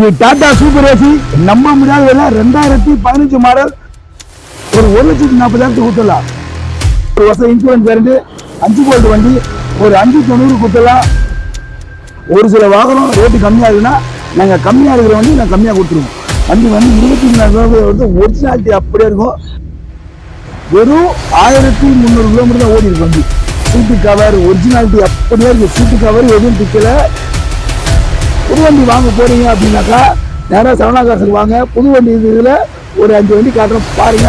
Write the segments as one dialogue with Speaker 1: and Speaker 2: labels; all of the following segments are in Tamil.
Speaker 1: இது டாடா சூப்பர் ஏசி. நம்ப முடியாத விலை ரெண்டாயிரத்தி பதினஞ்சு மாடல் ஒரு ஒரு லட்சத்தி நாற்பதாயிரத்துக்கு கொடுத்துடலாம். ஒரு வருஷம் இன்சூரன்ஸ் இருந்து அஞ்சு போல்ட் வண்டி ஒரு அஞ்சு தொண்ணூறு கொடுத்துடலாம். ஒரு சில வாகனம் ரேட்டு கம்மியாக இருக்குன்னா நாங்கள் கம்மியாக இருக்கிற வண்டி நாங்கள் கம்மியாக கொடுத்துருவோம். வண்டி வந்து இருபத்தி மூணாயிரம் வந்து ஒரிஜினாலிட்டி அப்படியே இருக்கும். வெறும் ஆயிரத்தி முந்நூறு கிலோமீட்டர் தான் ஓடி இருக்கு வண்டி. சீட்டு கவர் ஒரிஜினாலிட்டி அப்படியே இருக்குது சீட்டு கவர் எதுவும் திக்கல புது வண்டி வாங்க போறீங்க அப்படின்னாக்கா நேராக சரவணாகாசுக்கு வாங்க. புது வண்டி இதில் ஒரு அஞ்சு வண்டி காட்டுறோம். பாருங்க.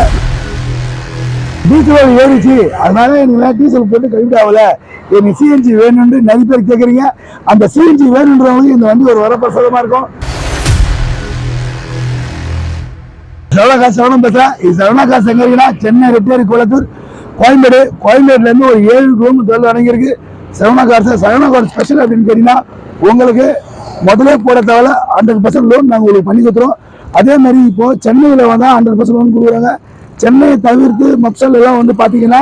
Speaker 1: டீசல் ஏறிச்சு. அதனால எனக்கு டீசல் போட்டு கைவிடாவல எனக்கு சிஎன்ஜி வேணும்னு நிறைய பேர் கேட்குறீங்க அந்த சிஎன்ஜி வேணுன்றவங்களுக்கு இந்த வண்டி ஒரு வரப்பிரசாதமாக இருக்கும். சரவணாகாசு சரவணம் பேசுகிறேன் இது சரவணாகாசு எங்க இருக்குன்னா சென்னை ரெட்டேரி குளத்தூர் கோயம்பேடு. கோயம்பேடுலேருந்து ஒரு ஏழு கிலோமீட்டர் தொழில் அடங்கியிருக்கு சரவணாகாசு சரவணாகாசு ஸ்பெஷல் அப்படின்னு கேட்டிங்கன்னா உங்களுக்கு முதலே போட தேவையில்ல ஹண்ட்ரட் பர்சன்ட் லோன் நாங்கள் உங்களுக்கு பண்ணி கொடுத்துருவோம் அதே மாதிரி இப்போ சென்னையில் வந்தால் ஹண்ட்ரட் பர்சன்ட் லோன் கொடுக்குறாங்க. சென்னையை தவிர்த்து மப்சல் எல்லாம் வந்து பார்த்தீங்கன்னா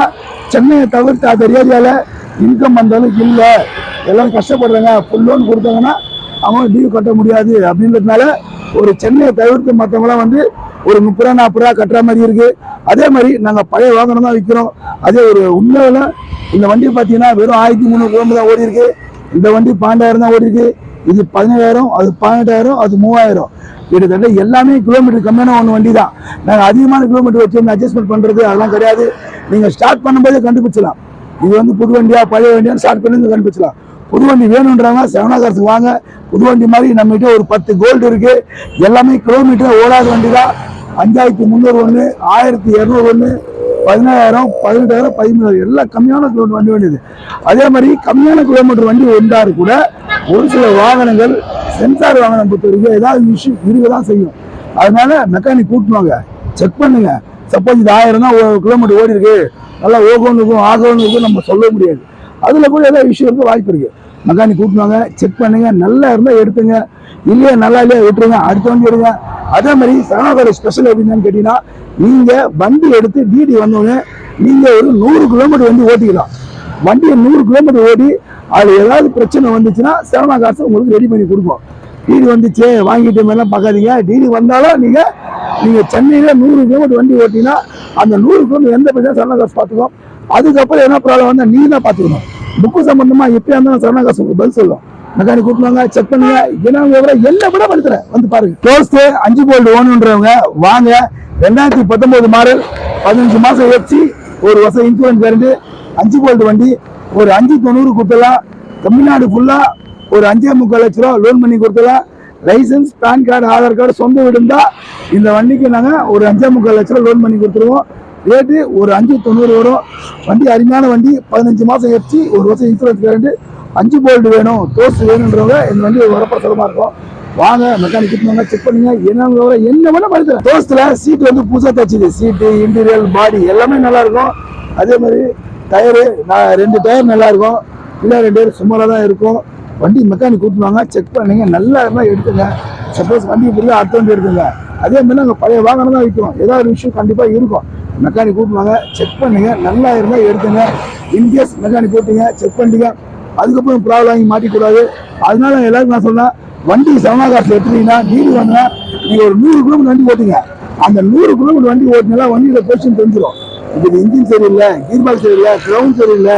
Speaker 1: சென்னையை தவிர்த்து அது ஏரியாவில் இன்கம் அந்த அளவுக்கு இல்லை. எல்லோரும் கஷ்டப்படுறாங்க. ஃபுல் லோன் கொடுத்தாங்கன்னா அவங்க டியூ கட்ட முடியாது. அப்படின்றதுனால ஒரு சென்னையை தவிர்த்து மற்றவங்களாம் வந்து ஒரு முப்பது ரூபா நாற்பது ரூபா கட்டுற மாதிரி இருக்குது அதே மாதிரி நாங்கள் பழைய வாகனம் தான் விற்கிறோம் அதே ஒரு உண்மையில இந்த வண்டி பார்த்தீங்கன்னா வெறும் ஆயிரத்தி முந்நூறு கிலோமீட்டர் தான் ஓடி இருக்கு இந்த வண்டி பன்னெண்டாயிரம் தான் ஓடி இருக்கு இது பதினேழாயிரம் அது பதினெட்டாயிரம் அது மூவாயிரம். கிட்டத்தட்ட எல்லாமே கிலோமீட்டர் கம்மியான ஒன்று வண்டி தான் நாங்கள் அதிகமான கிலோமீட்டர் வச்சு அட்ஜஸ்ட்மெண்ட் பண்ணுறது அதெல்லாம் கிடையாது. நீங்கள் ஸ்டார்ட் பண்ணும்போதே கண்டுபிடிச்சலாம் இது வந்து புது வண்டியா பழைய வண்டியான்னு ஸ்டார்ட் பண்ணி கண்டுபிடிச்சலாம் புது வண்டி வேணுன்றவங்க செவனாகரத்துக்கு வாங்க. புது வண்டி மாதிரி நம்மகிட்ட ஒரு பத்து கோல்டு இருக்குது எல்லாமே கிலோமீட்டர் ஓடாத வண்டி தான் அஞ்சாயிரத்தி முந்நூறு ஒன்று ஆயிரத்தி இரநூறு ஒன்று பதினாயிரம் பதினெட்டாயிரம் பதிமூணாயிரம் எல்லாம் கம்மியான கிலோமீட்டர் வண்டி வேண்டியது. அதே மாதிரி கம்மியான கிலோமீட்டர் வண்டி வந்தாரு கூட ஒரு சில வாகனங்கள் சென்சார் வாகனம் பொறுத்த வரைக்கும் ஏதாவது இஷ்யூ இருக்க தான் செய்யும். அதனால மெக்கானிக் கூட்டுவாங்க. செக் பண்ணுங்க. சப்போஸ் இது ஆயிரம் தான் கிலோமீட்டர் ஓடி இருக்கு நல்லா ஓகோன்னு இருக்கும் ஆகோன்னு இருக்கும் நம்ம சொல்ல முடியாது. அதில் கூட ஏதாவது இஷ்யூ இருக்க வாய்ப்பு இருக்குது மெக்கானிக் கூட்டுவாங்க செக் பண்ணுங்க நல்லா இருந்தால் எடுத்துங்க. இல்லையா நல்லா இல்லையா விட்டுருங்க அடுத்த வண்டி எடுங்க. அதே மாதிரி சரணாகர ஸ்பெஷல் எப்படின்னு கேட்டீங்கன்னா நீங்க வண்டி எடுத்து டிடி வந்தோடனே நீங்க ஒரு நூறு கிலோமீட்டர் வண்டி ஓட்டிக்கலாம். வண்டியை நூறு கிலோமீட்டர் ஓடி அது ஏதாவது பிரச்சனை வந்துச்சுன்னா சரணா காசு உங்களுக்கு ரெடி பண்ணி கொடுப்போம் டிடி வந்துச்சு வாங்கிட்டு மேலாம் பார்க்காதீங்க. டிடி வந்தாலும் நீங்க நீங்க சென்னையில நூறு கிலோமீட்டர் வண்டி ஓட்டினா அந்த நூறு கிலோமீட்டர் எந்த பிரச்சனை சரணா காசு பார்த்துக்கோ அதுக்கப்புறம் என்ன ப்ராப்ளம் வந்தால் நீங்க தான் பார்த்துக்கணும். புக்கு சம்பந்தமா எப்பயா இருந்தாலும் சரணா காசு பதில் சொல்லும். மெக்கானிக் கூட்டுவாங்க செக் பண்ணுங்க. என்ன விவரம் என்ன விட படுத்துற வந்து பாருங்க. டோஸ்ட் அஞ்சு கோல்டு ஓனுன்றவங்க வாங்க. ரெண்டாயிரத்தி பத்தொன்பது மாடல் பதினஞ்சு மாசம் வச்சு ஒரு வருஷம் இன்சூரன்ஸ் கேரண்டி அஞ்சு கோல்டு வண்டி ஒரு அஞ்சு தொண்ணூறு கொடுத்தலாம் தமிழ்நாடு ஃபுல்லா ஒரு அஞ்சே முக்கால் லட்ச ரூபா லோன் பண்ணி கொடுத்தலாம் license pan card Aadhaar card சொந்த வீடு இந்த வண்டிக்கு நாங்கள் ஒரு அஞ்சே முக்கால் லட்ச ரூபா லோன் பண்ணி கொடுத்துருவோம். ரேட்டு ஒரு அஞ்சு தொண்ணூறு வரும். வண்டி அருமையான வண்டி. பதினஞ்சு மாதம் வச்சு ஒரு வருஷம் இன்சூரன்ஸ் கேரண்டி அஞ்சு போல்டு வேணும். தோசு வேணுன்றவங்க இந்த வண்டி வரப்பிரசாதமா இருக்கும். வாங்க மெக்கானிக் கிட்டுவாங்க செக் பண்ணுங்க. என்ன விவரம் என்ன வேணா பண்ணுறேன் தோசத்தில் சீட் வந்து புதுசாக தச்சுது. சீட்டு இன்டீரியல் பாடி எல்லாமே நல்லா இருக்கும். அதே மாதிரி டயரு நான் ரெண்டு டயர் நல்லா இருக்கும். இல்லை ரெண்டு டயர் சுமாராக தான் இருக்கும். வண்டி மெக்கானிக் கூட்டுவாங்க செக் பண்ணுங்க. நல்லா இருந்தால் எடுத்துங்க. சப்போஸ் வண்டி இப்படி அடுத்த வண்டி எடுத்துங்க அதே மாதிரி நாங்கள் பழைய வாகனம் தான் விற்கிறோம். ஏதாவது ஒரு விஷயம் கண்டிப்பாக இருக்கும். மெக்கானிக் கூப்பிடுவாங்க. செக் பண்ணுங்க. நல்லா இருந்தால் எடுத்துங்க. இன்கேஸ் மெக்கானிக் போட்டீங்க செக் பண்ணிட்டீங்க. அதுக்கப்புறம் ப்ராப்ளம் வாங்கி மாட்டிக்கூடாது. அதனால எல்லாருக்கும் நான் சொன்னேன் வண்டி சவனாகாசு எடுத்துட்டீங்கன்னா நீதி வாங்கினா நீங்கள் ஒரு நூறு கிலோமீட்டர் வண்டி ஓட்டுங்க. அந்த நூறு கிலோமீட்டர் வண்டி ஓட்டினால வண்டியோட பொசிஷன் தெரிஞ்சிடும் இது இன்ஜின் சரியில்லை கீர்பால் சரியில்லை கிரவுண்ட் சரியில்லை.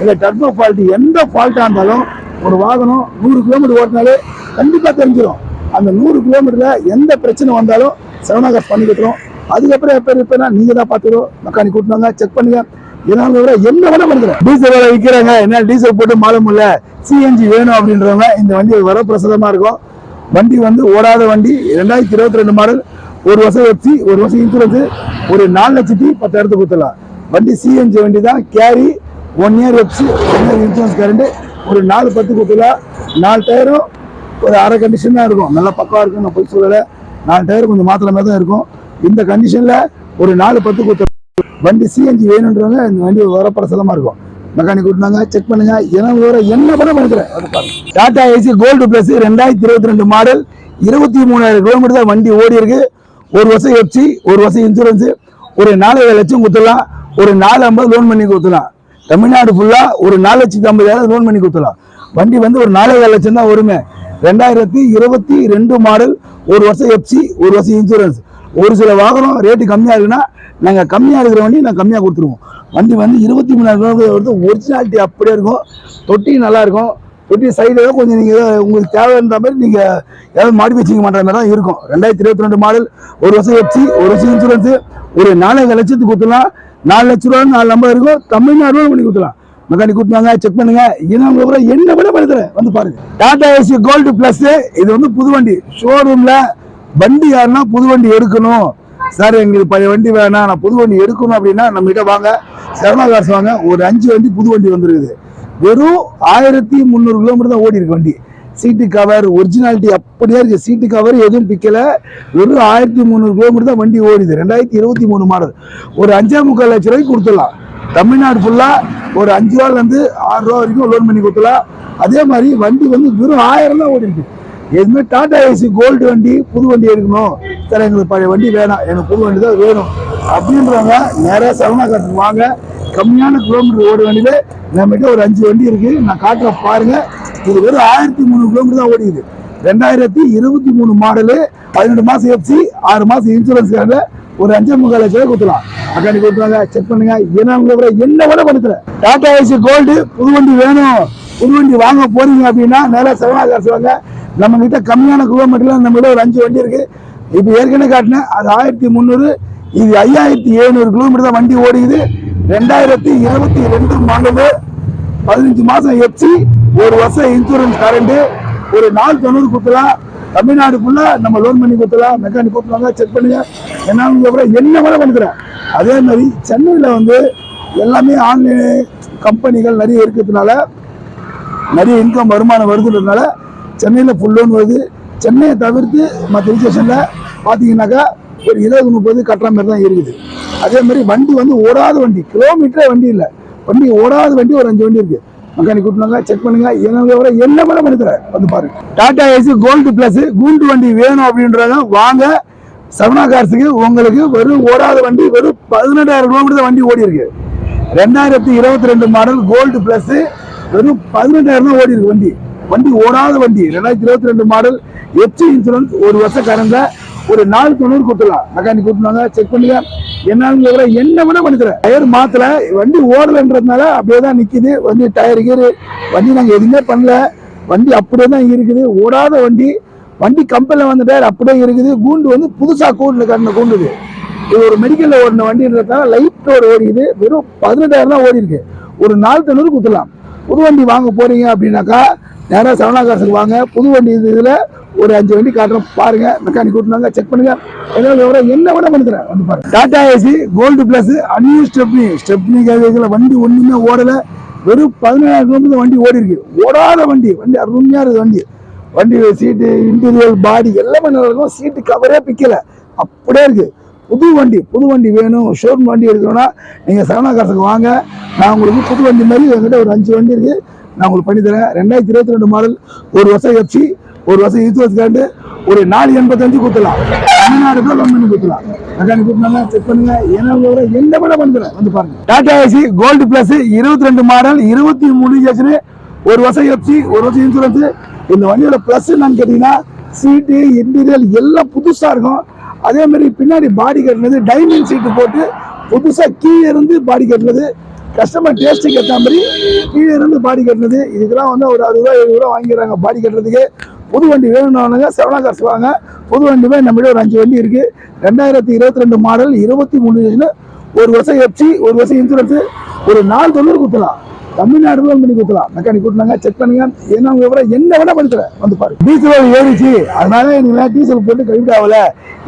Speaker 1: இல்லை டர்போ ஃபால்ட் எந்த ஃபால்ட்டாக இருந்தாலும் ஒரு வாகனம் நூறு கிலோமீட்டர் ஓட்டினாலே கண்டிப்பாக தெரிஞ்சிடும் அந்த நூறு கிலோமீட்டரில் எந்த பிரச்சனை வந்தாலும் சவனாகாஸ் பண்ணி கொடுத்துரும். அதுக்கப்புறம் எப்போ இருப்பேன்னா நீங்கள் தான் பார்த்துரும் மெக்கானிக் கூட்டினாங்க செக் பண்ணுங்க. இதனால விட என்ன வேணா பண்ணுறேன் டீசல் வேலை விற்கிறாங்க. என்ன டீசல் போட்டு மாற முடியல சிஎன்ஜி வேணும் அப்படின்றவங்க இந்த வண்டி வரப்பிரசாதமாக இருக்கும். வண்டி வந்து ஓடாத வண்டி ரெண்டாயிரத்தி இருபத்தி ரெண்டு மாடல். ஒரு வருஷம் வச்சு ஒரு வருஷம் இன்சூரன்ஸ் ஒரு நாலு லட்சத்தி பத்தாயிரத்துக்கு கொடுத்துடலாம். வண்டி சிஎன்ஜி வண்டி தான். கேரி ஒன் இயர் வச்சு ஒன் இயர் இன்சூரன்ஸ் கரண்ட் ஒரு நாலு பத்து கொடுத்துடலாம். நாலு டயரும் ஒரு அரை கண்டிஷன் தான் இருக்கும். நல்லா பக்கவா இருக்கும் நான் போய் சொல்லலை. நாலு டயர் கொஞ்சம் மாத்திரமே மாதிரி தான் இருக்கும். இந்த கண்டிஷனில் ஒரு நாலு பத்து கொடுத்து வண்டி சிஎன்ஜி வேணுன்றவங்க இந்த வண்டி வரப்பிரசலமா இருக்கும். மெக்கானிக் கூட்டினாங்க செக் பண்ணுங்க. என்ன விவரம் என்ன பண்ண பண்ணிக்கிறேன் டாடா ஏசி கோல்டு பிளஸ் ரெண்டாயிரத்தி இருபத்தி ரெண்டு மாடல் இருபத்தி மூணாயிரம் கிலோமீட்டர் தான் வண்டி ஓடி இருக்கு. ஒரு வருஷம் எஃப்சி ஒரு வருஷம் இன்சூரன்ஸு ஒரு நாலு லட்சம் கொடுத்துடலாம். ஒரு நாலு ஐம்பது லோன் பண்ணி கொடுத்துடலாம். தமிழ்நாடு ஃபுல்லாக ஒரு நாலு லட்சத்தி ஐம்பதாயிரம் லோன் பண்ணி கொடுத்துடலாம். வண்டி வந்து ஒரு நாலே லட்சம் தான் வருமே. ரெண்டாயிரத்தி இருபத்தி ரெண்டு மாடல் ஒரு வருஷம் எஃப்சி ஒரு வருஷம் இன்சூரன்ஸ் ஒரு சில வாகனம் ரேட்டு கம்மியாக இருக்குன்னா நாங்கள் கம்மியாக இருக்கிற வண்டி நாங்கள் கம்மியாக கொடுத்துருவோம். வண்டி வந்து இருபத்தி மூணாயிரம் கிலோமீட்டர் வருது ஒரிஜினாலிட்டி அப்படியே இருக்கும். தொட்டி நல்லாயிருக்கும் தொட்டி சைடில் கொஞ்சம் நீங்கள் உங்களுக்கு தேவைன்ற மாதிரி நீங்கள் ஏதாவது மாடிஃபிகேஷன் பண்ணுற மாதிரி தான் இருக்கும். ரெண்டாயிரத்தி இருபத்தி ரெண்டு மாடல் ஒரு வருஷம் வச்சு ஒரு வருஷம் இன்சூரன்ஸு ஒரு நாலஞ்சு லட்சத்துக்கு கொடுத்துலாம் நாலு லட்ச ரூபா நாலு நம்பர் இருக்கும். தமிழ்நாடு பண்ணி கொடுத்துலாம் மெக்கானிக் கூட்டினாங்க செக் பண்ணுங்க. இன்னும் அப்புறம் என்ன விட படுத்துறேன் வந்து பாருங்க. டாடா ஏசி கோல்டு பிளஸ் இது வந்து புது வண்டி. ஷோரூம்ல வண்டி யாருன்னா புது வண்டி எடுக்கணும். சார் எங்களுக்கு பழைய வண்டி வேணாம். நான் புது வண்டி எடுக்கணும் அப்படின்னா நம்ம கிட்ட வாங்க. சரவணா காசு வாங்க. ஒரு அஞ்சு வண்டி புது வண்டி வந்துருக்குது. வெறும் ஆயிரத்தி முந்நூறு கிலோமீட்டர் தான் ஓடி இருக்கு வண்டி. சீட்டு கவர் ஒரிஜினாலிட்டி அப்படியே இருக்கு. சீட்டு கவர் எதுவும் பிக்கல. வெறும் ஆயிரத்தி முந்நூறு கிலோமீட்டர் தான் வண்டி ஓடிது ரெண்டாயிரத்தி இருபத்தி மூணு மாடல் ஒரு அஞ்சே முக்கால் லட்ச ரூபாய்க்கு கொடுத்துடலாம். தமிழ்நாடு ஃபுல்லா ஒரு அஞ்சு ரூபாலேருந்து ஆறு ரூபா வரைக்கும் லோன் பண்ணி கொடுத்துடலாம். அதே மாதிரி வண்டி வந்து வெறும் ஆயிரம் தான் ஓடி இருக்கு எதுவுமே டாடா ஏசி கோல்டு வண்டி புது வண்டி எடுக்கணும். சார் எங்களுக்கு பழைய வண்டி வேணாம். எனக்கு புது வண்டி தான் வேணும். அப்படின்றவங்க நேராக சரவணா காட்டுக்கு வாங்க. கம்மியான கிலோமீட்டர் ஓட வண்டியில நம்மகிட்ட ஒரு அஞ்சு வண்டி இருக்கு. நான் காட்டுற பாருங்க. இது வெறும் ஆயிரத்தி மூணு கிலோமீட்டர் தான் ஓடிக்குது ரெண்டாயிரத்தி இருபத்தி மூணு மாடலு பதினெட்டு மாசம் எஃப்சி ஆறு மாசம் இன்சூரன்ஸ் ஒரு அஞ்சே முக்கால் லட்சம் ரூபாய் கொடுத்துலாம் அக்காண்டி கொடுத்துருவாங்க செக் பண்ணுங்க. என்ன உங்களை என்ன விட படுத்துறேன் டாடா ஏசி கோல்டு புது வண்டி வேணும். புது வண்டி வாங்க போறீங்க அப்படின்னா நேராக செவனா காசு வாங்க. நம்ம கிட்ட கம்மியான கிலோமீட்டர்ல நம்ம கிட்ட ஒரு அஞ்சு வண்டி இருக்கு. இப்போ ஏற்கனவே காட்டினேன் அது ஆயிரத்தி முந்நூறு இது ஐயாயிரத்தி எழுநூறு கிலோமீட்டர் தான் வண்டி ஓடிக்குது. ரெண்டாயிரத்தி இருபத்தி ரெண்டு மாடலு பதினஞ்சு மாதம் எஃப்சி ஒரு வருஷம் இன்சூரன்ஸ் கரண்ட்டு ஒரு நாள் தொண்ணூறு கொடுத்துலாம் தமிழ்நாடு நம்ம லோன் பண்ணி கொடுத்துலாம் மெக்கானிக் கொடுத்துருவாங்க செக் பண்ணுங்க. என்ன அப்புறம் என்ன வேலை பண்ணுறேன். அதே மாதிரி சென்னையில் வந்து எல்லாமே ஆன்லைன் கம்பெனிகள் நிறைய இருக்கிறதுனால நிறைய இன்கம் வருமானம் வருதுன்றதுனால சென்னையில் ஃபுல் லோன் வருது. சென்னையை தவிர்த்து மற்ற ஸ்டேஷனில் பார்த்தீங்கன்னாக்கா ஒரு இருபது முப்பது கட்டுற மாதிரி தான் இருக்குது. அதே மாதிரி வண்டி வந்து ஓடாத வண்டி கிலோமீட்டரே வண்டி இல்லை. வண்டி ஓடாத வண்டி ஒரு அஞ்சு வண்டி இருக்குது மெக்கானிக் கூட்டினாங்க செக் பண்ணுங்க. என்ன விவர என்ன பண்ணி தரேன் வந்து பாருங்க. டாடா ஏசி கோல்டு பிளஸ் கூண்டு வண்டி வேணும் அப்படின்றத வாங்க. சவனா கார்ஸுக்கு உங்களுக்கு வெறும் ஓடாத வண்டி வெறும் பதினெட்டாயிரம் கிலோமீட்டர் தான் வண்டி ஓடி இருக்கு. ரெண்டாயிரத்தி இருபத்தி ரெண்டு மாடல் கோல்டு பிளஸ் வெறும் பதினெட்டாயிரம் தான் ஓடி இருக்கு வண்டி. வண்டி ஓடாத வண்டி. ரெண்டாயிரத்தி இருபத்தி ரெண்டு மாடல் எஃப்சி இன்சூரன்ஸ் ஒரு வருஷம் கறந்த ஒரு நாலு தொண்ணூறு கொடுத்துடலாம். மெக்கானிக் கொடுத்துருவாங்க செக் பண்ணுங்க. என்னங்கிற என்ன வேணா பண்ணிக்கிறேன் டயர் மாத்தல வண்டி ஓடலன்றதுனால அப்படியே தான் நிற்குது வண்டி டயர் கீரு வண்டி நாங்கள் எதுவுமே பண்ணல. வண்டி அப்படியே தான் இருக்குது. ஓடாத வண்டி. வண்டி கம்பெனியில் வந்த டயர் அப்படியே இருக்குது. கூண்டு வந்து புதுசாக கூண்டு கட்டின கூண்டுது இது. ஒரு மெடிக்கலில் ஓடின வண்டின்றதுனால லைட் ஒரு ஓடிக்குது வெறும் பதினெட்டாயிரம் தான் ஓடி இருக்கு ஒரு நாலு தொண்ணூறு கொடுத்துடலாம். புது வண்டி வாங்க போறீங்க அப்படின்னாக்கா நேராக சவனா காசுக்கு வாங்க. புது வண்டி இது ஒரு அஞ்சு வண்டி காட்டுறோம். பாருங்க. மெக்கானிக் கூட்டினாங்க செக் பண்ணுங்க. என்ன விவரம் என்ன விட பண்ணுறேன் வந்து பாருங்க. டாடா ஏசி கோல்டு பிளஸ் அன்யூ ஸ்டெப்னி ஸ்டெப்னி கேட்கல. வண்டி ஒன்றுமே ஓடலை. வெறும் பதினேழாயிரம் கிலோமீட்டர் வண்டி ஓடி இருக்கு ஓடாத வண்டி. வண்டி அருமையாக இருக்குது வண்டி. வண்டி சீட்டு இன்டீரியல் பாடி எல்லாமே நல்லா இருக்கும். சீட்டு கவரே பிக்கல. அப்படியே இருக்குது புது வண்டி புது வண்டி வேணும். ஷோரூம் வண்டி எடுக்கணும்னா நீங்கள் சரவணா காசுக்கு வாங்க. நான் உங்களுக்கு புது வண்டி மாதிரி என்கிட்ட ஒரு அஞ்சு வண்டி இருக்குது நான் உங்களுக்கு பண்ணி தரேன். ரெண்டாயிரத்தி இருபத்தி ரெண்டு மாடல் ஒரு வருஷம் எஃப்சி ஒரு வருஷம் இன்சூரன்ஸ் கார்டு ஒரு நாலு எண்பத்தஞ்சு கொடுத்துலாம் தமிழ்நாடு கூட லோன் பண்ணி கொடுத்துலாம் மெக்கானிக் கூட்டினாங்க செக் பண்ணுங்க. என்ன விட என்ன விட பண்ணுறேன் வந்து பாருங்க. டாடா ஏசி கோல்டு பிளஸ் இருபத்தி ரெண்டு மாடல் இருபத்தி மூணு ஜெக்ஷனு ஒரு வருஷம் எஃப்சி ஒரு வருஷம் இன்சூரன்ஸ் இந்த வண்டியோட ப்ளஸ் என்னன்னு கேட்டீங்கன்னா சீட்டு இன்டீரியல் எல்லாம் புதுசாக இருக்கும். அதே மாதிரி பின்னாடி பாடி கட்டினது டைமண்ட் சீட்டு போட்டு புதுசாக கீழே இருந்து பாடி கட்டினது கஸ்டமர் டேஸ்ட்டுக்கு ஏற்ற மாதிரி கீழே இருந்து பாடி கட்டினது. இதுக்கெல்லாம் வந்து ஒரு அறுபது ரூபா எழுபது ரூபா வாங்கிடுறாங்க பாடி கட்டுறதுக்கு. புது வண்டி வேணும்னாலுங்க செவனா காசு வாங்க. புது வண்டியுமே நம்மளே ஒரு அஞ்சு வண்டி இருக்குது ரெண்டாயிரத்தி இருபத்தி ரெண்டு மாடல் இருபத்தி மூணு ஒரு வருஷம் எஃப்சி ஒரு வருஷம் இன்சூரன்ஸு ஒரு நாலு தொண்ணூறு குத்தலாம். தமிழ்நாடு லோன் பண்ணி கொடுக்கலாம் மெக்கானிக் கூட்டினாங்க செக் பண்ணுங்க. என்ன விவரம் என்ன வேணா படுத்துறேன் வந்து பாருங்க. டீசல் ஏறிச்சு. அதனால எனக்கு டீசல் போட்டு கைவிட ஆகல.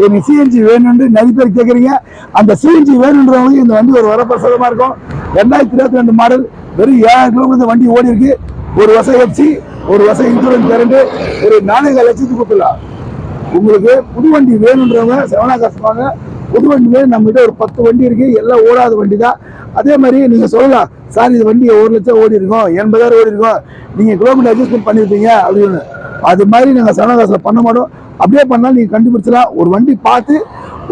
Speaker 1: எனக்கு சிஎன்ஜி வேணும்னு நிறைய பேர் கேட்குறீங்க அந்த சிஎன்ஜி வேணுன்றவங்களுக்கு இந்த வண்டி ஒரு வரப்பிரசாதமாக இருக்கும். ரெண்டாயிரத்தி இருபத்தி ரெண்டு மாடல் வெறும் ஏழாயிரம் கிலோமீட்டர் வண்டி ஓடி இருக்கு ஒரு வருஷம் எஃப்சி ஒரு வருஷம் இன்சூரன்ஸ் கரண்ட் ஒரு நானூறு லட்சத்துக்கு கொடுத்துடலாம். உங்களுக்கு புது வண்டி வேணுன்றவங்க செவனா காசு வாங்க. புது வேணும் நம்மகிட்ட ஒரு பத்து வண்டி இருக்கு. எல்லாம் ஓடாத வண்டி தான் அதே மாதிரி நீங்க சொல்லலாம் சார் இது வண்டி ஒரு லட்சம் ஓடி இருக்கும் எண்பதாயிரம் ஓடி இருக்கும் நீங்க கிலோமீட்டர் அட்ஜஸ்ட்மெண்ட் பண்ணிருப்பீங்க அப்படின்னு. அது மாதிரி நாங்கள் செவனா பண்ண மாட்டோம். அப்படியே பண்ணாலும் நீங்கள் கண்டுபிடிச்சலாம் ஒரு வண்டி பார்த்து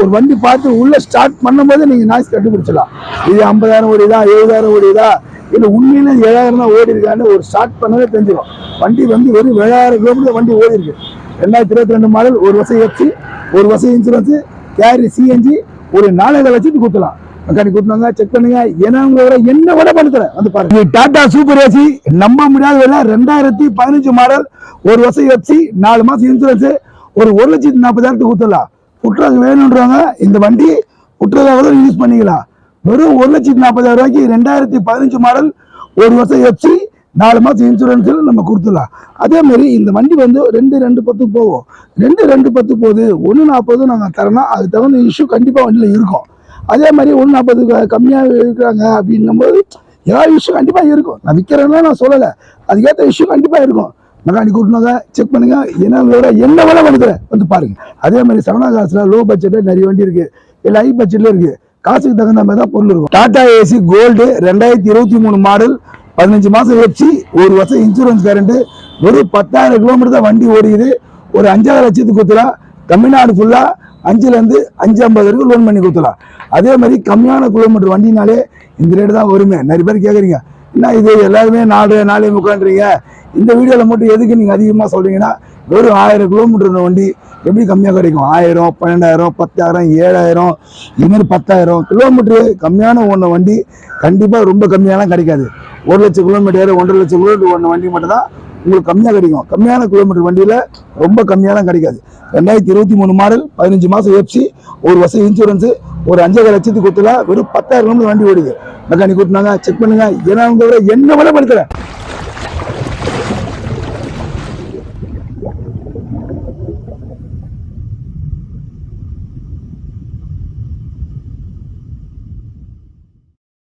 Speaker 1: ஒரு வண்டி பார்த்து உள்ளே ஸ்டார்ட் பண்ணும்போது நீங்கள் நாய்ஸ் கண்டுபிடிச்சலாம் இது ஐம்பதாயிரம் ஓடிதா எழுபதாயிரம் ஓடிதா இல்லை உண்மையில ஏழாயிரம் தான் ஓடி இருக்கான்னு ஒரு ஸ்டார்ட் பண்ணவே தெரிஞ்சிடும். வண்டி வந்து வெறும் ஏழாயிரம் கிலோமீட்டர் வண்டி ஓடி இருக்கு. ரெண்டாயிரத்தி இருபத்தி ரெண்டு மாடல் ஒரு வருஷம் எஃப்சி ஒரு வருஷம் இன்சூரன்ஸு கேரி சிஎன்ஜி ஒரு நாலரை லட்சத்துக்கு கொடுக்கலாம் மெக்கானிக் கூட்டினாங்க செக் பண்ணுங்க. ஏன்னா உங்களோட என்ன விட பண்ணுறேன் வந்து பாருங்க. டாடா சூப்பர் ஏசி நம்ப முடியாத விலை ரெண்டாயிரத்தி பதினஞ்சு மாடல் ஒரு வருஷம் எஃப்சி நாலு மாசம் இன்சூரன்ஸ் ஒரு ஒரு லட்சத்தி நாற்பதாயிரத்துக்கு கொடுத்துடலாம். புட்டுறது வேணுன்றவங்க இந்த வண்டி புட்டுறதாக யூஸ் பண்ணிக்கலாம். வெறும் ஒரு லட்சத்தி நாற்பதாயிரம் ரூபாய்க்கு ரெண்டாயிரத்தி பதினஞ்சு மாடல் ஒரு வருஷம் எஃப்சி நாலு மாதம் இன்சூரன்ஸில் நம்ம கொடுத்துடலாம். அதே மாதிரி இந்த வண்டி வந்து ரெண்டு ரெண்டு பத்துக்கு போகும். ரெண்டு ரெண்டு பத்து போகுது. ஒன்று நாற்பது நாங்கள் தரோம்னா அதுக்கு தகுந்த இஷ்யூ கண்டிப்பாக வண்டியில் இருக்கும். அதே மாதிரி ஒன்று நாற்பது கம்மியாக இருக்கிறாங்க அப்படின்னும் போது ஏதாவது இஷ்யூ கண்டிப்பாக இருக்கும். நான் விற்கிறேன்னா நான் சொல்லலை. அதுக்கேற்ற இஷ்யூ கண்டிப்பாக இருக்கும். மெக்கானிக் கூட்டினாங்க செக் பண்ணுங்க. என்ன விட என்ன வேலை பண்ணுறேன் வந்து பாருங்க. அதே மாதிரி சரணா காசில் லோ பட்ஜெட்டில் நிறைய வண்டி இருக்குது இல்லை ஹை பட்ஜெட்டில் இருக்குது காசுக்கு தகுந்த மாதிரி தான் பொருள் இருக்கும். டாடா ஏசி கோல்டு ரெண்டாயிரத்தி இருபத்தி மூணு மாடல் பதினஞ்சு மாதம் வச்சு ஒரு வருஷம் இன்சூரன்ஸ் கரண்ட் வெறும் பத்தாயிரம் கிலோமீட்டர் தான் வண்டி ஓடிக்குது. ஒரு அஞ்சாயிரம் லட்சத்துக்கு கொடுத்துலாம் தமிழ்நாடு ஃபுல்லாக அஞ்சுலேருந்து அஞ்சு ஐம்பது வரைக்கும் லோன் பண்ணி கொடுத்துடலாம். அதே மாதிரி கம்மியான கிலோமீட்டர் வண்டினாலே இந்த ரேட்டு தான் வருமே. நிறைய பேர் கேட்குறீங்க என்ன இது? எல்லாருமே நாலு நாலே முக்கான்றீங்க இந்த வீடியோவில் மட்டும் எதுக்கு நீங்கள் அதிகமாக சொல்கிறீங்கன்னா வெறும் ஆயிரம் கிலோமீட்டர் வண்டி எப்படி கம்மியாக கிடைக்கும்? ஆயிரம் பன்னெண்டாயிரம் பத்தாயிரம் ஏழாயிரம் இதுமாதிரி பத்தாயிரம் கிலோமீட்டரு கம்மியான ஒன்று வண்டி கண்டிப்பாக ரொம்ப கம்மியாலாம் கிடைக்காது. ஒரு லட்சம் கிலோமீட்டர் ஒன்றரை லட்சம் கிலோமீட்டர் ஒன்று வண்டி மட்டும் தான் உங்களுக்கு கம்மியாக கிடைக்கும். கம்மியான கிலோமீட்டர் வண்டியில் ரொம்ப கம்மியாலாம் கிடைக்காது. ரெண்டாயிரத்தி இருபத்தி மூணு மாடல் பதினஞ்சு மாதம் எஃப்சி ஒரு வருஷம் இன்சூரன்ஸு ஒரு அஞ்சரை லட்சத்துக்கு கொடுத்துல வெறும் பத்தாயிரம் கிலோமீட்டர் வண்டி ஓடுது. மெக்கானிக் கூட்டினாங்க செக் பண்ணுங்க. ஏன்னா உங்களை என்ன விட படுத்துறேன்